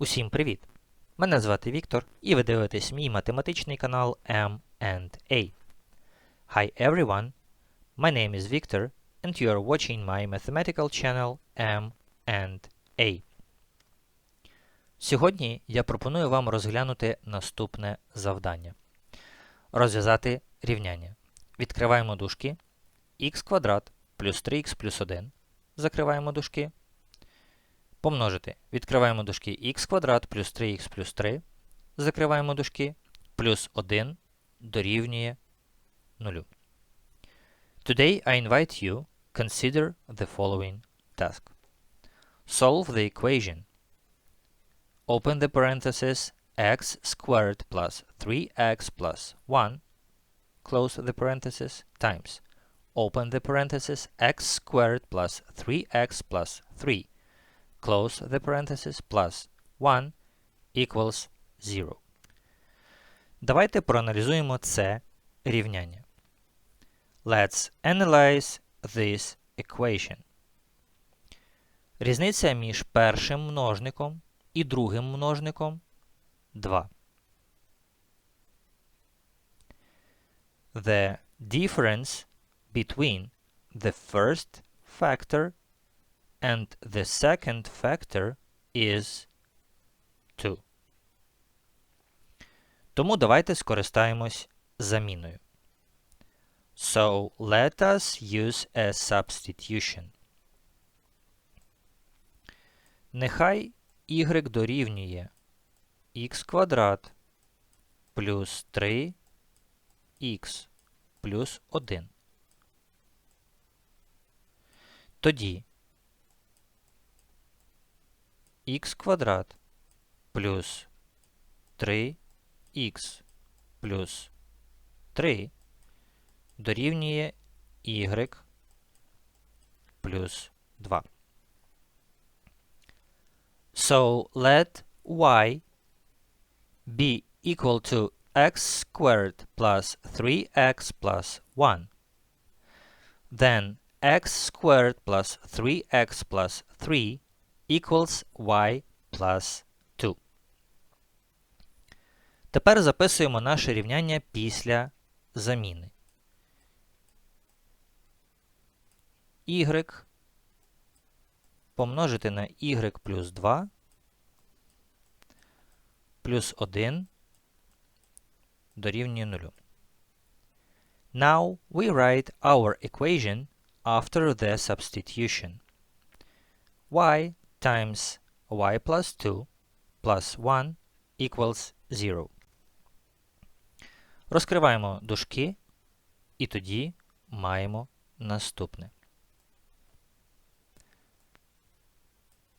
Усім привіт! Мене звати Віктор, і ви дивитесь мій математичний канал M&A. Hi everyone! My name is Victor, and you are watching my mathematical channel M&A. Сьогодні я пропоную вам розглянути наступне завдання. Розв'язати рівняння. Відкриваємо дужки. х квадрат плюс 3х плюс 1. Закриваємо дужки. Помножити. Відкриваємо дужки х квадрат плюс 3х плюс 3. Закриваємо дужки. Плюс 1 дорівнює 0. Today I invite you consider the following task. Solve the equation. Open the parenthesis x squared plus 3x plus 1 close the parenthesis times open the parenthesis x squared plus 3x plus 3 close the parenthesis plus 1 equals 0. Давайте проаналізуємо це рівняння. Let's analyze this equation. Різниця між першим множником і другим множником 2. The difference between the first factor and the second factor is 2. Тому давайте скористаємось заміною. So let us use a substitution. Нехай y дорівнює x квадрат плюс 3х плюс 1. Тоді х квадрат плюс 3х плюс 3 дорівнює y плюс 2. So let y be equal to x squared plus 3x plus 1. Then x squared plus 3x plus 3 equals y plus 2. Тепер записуємо наше рівняння після заміни. y помножити на y плюс 2 плюс 1 дорівнює 0. Now we write our equation after the substitution. y times y plus 2 plus 1 equals 0. Розкриваємо дужки і тоді маємо наступне.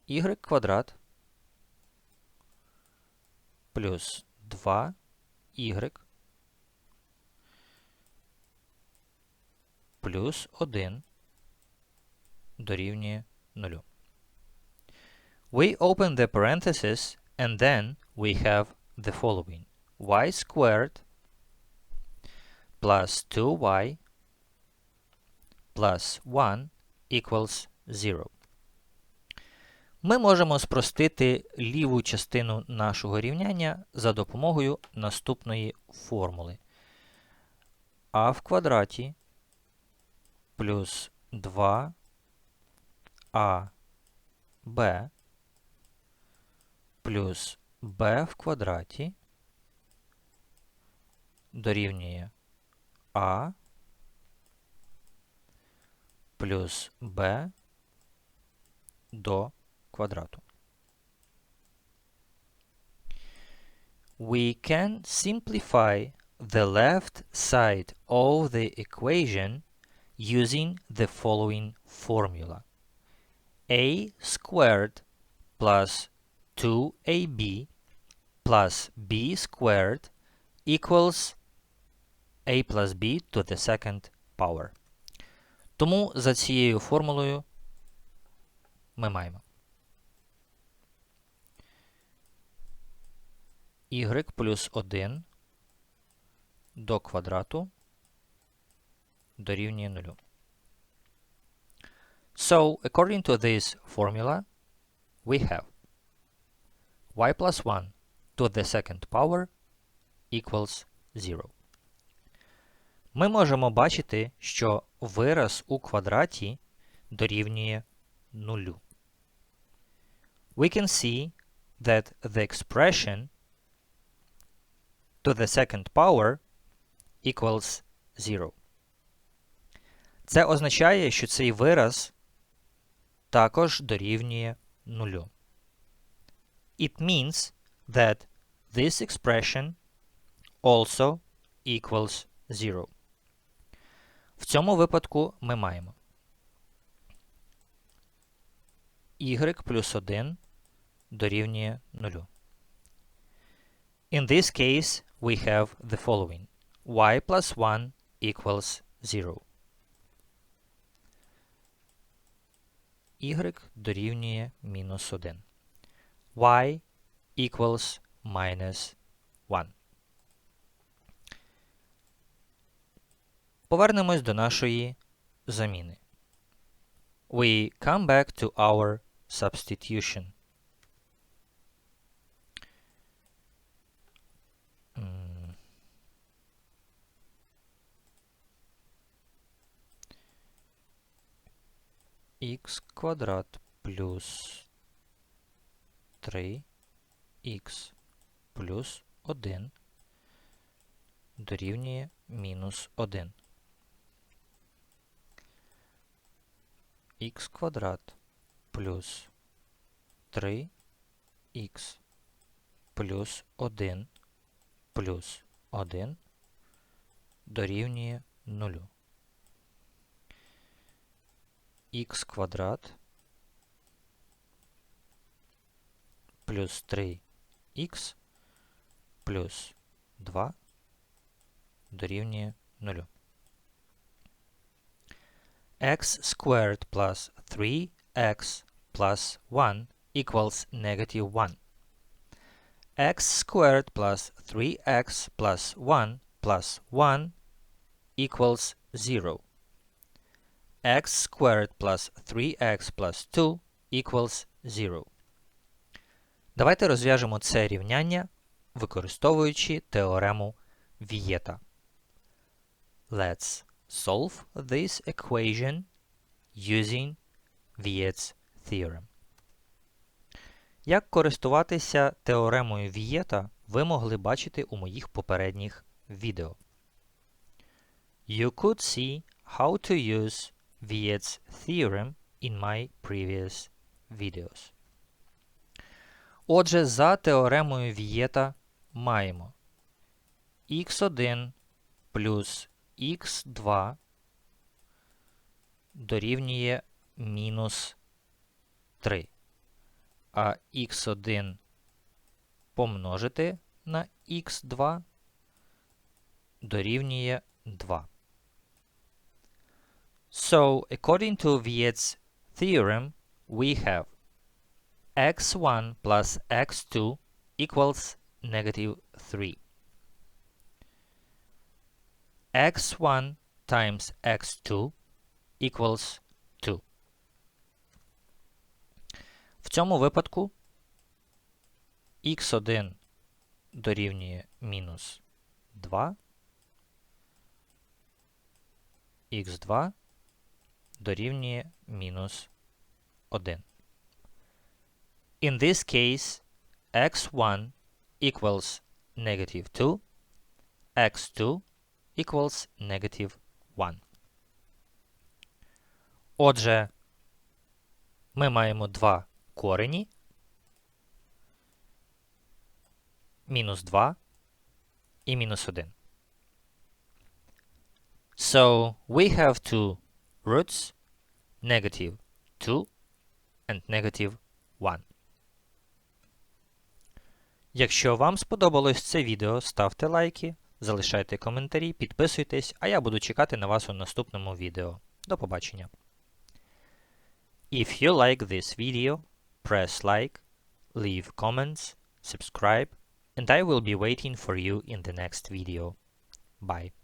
y квадрат плюс 2y плюс 1 дорівнює 0. We open the parenthesis and then we have the following. y squared plus 2y plus 1 equals 0. Ми можемо спростити ліву частину нашого рівняння за допомогою наступної формули. а в квадраті плюс 2 аб плюс b в квадраті дорівнює а плюс b до квадрату. We can simplify the left side of the equation using the following formula. a squared plus 2ab plus b squared equals a plus b to the second power. Тому за цією формулою ми маємо y плюс 1 до квадрату дорівнює 0. So, according to this formula, we have y plus 1 to the second power equals 0. Ми можемо бачити, що вираз у квадраті дорівнює нулю. We can see that the expression to the second power equals 0. Це означає, що цей вираз також дорівнює нулю. It means that this expression also equals 0. В цьому випадку ми маємо y плюс 1 дорівнює 0. In this case, we have the following. y plus 1 equals 0. y дорівнює мінус 1. Y equals minus 1. Повернемось до нашої заміни. We come back to our substitution. х квадрат плюс 3х плюс 1 дорівнює мінус 1. х квадрат плюс 3х плюс 1 плюс 1 дорівнює 0. х квадрат плюс 3х плюс 2 дорівнює 0. x squared plus 3x plus 1 equals negative 1. x squared plus 3x plus 1 plus 1 equals 0. x squared plus 3x plus 2 equals 0. Давайте розв'яжемо це рівняння, використовуючи теорему Вієта. Let's solve this equation using Viet's theorem. Як користуватися теоремою Вієта, ви могли бачити у моїх попередніх відео. You could see how to use Viet's theorem in my previous videos. Отже, за теоремою Вієта маємо x1 плюс x2 дорівнює мінус 3. А x1 помножити на x2 дорівнює 2. So, according to Viet's theorem, we have x1 plus x2 equals negative 3. x1 times x2 equals 2. В цьому випадку x1 дорівнює мінус 2, x2 дорівнює мінус 1. In this case, x1 equals negative 2, x2 equals negative 1. Отже, ми маємо два корені. Мінус 2 і мінус 1. So, we have two roots, negative 2 and negative 1. Якщо вам сподобалось це відео, ставте лайки, залишайте коментарі, підписуйтесь, а я буду чекати на вас у наступному відео. До побачення. If you like this video, press like, leave comments, subscribe, and I will be waiting for you in the next video. Bye.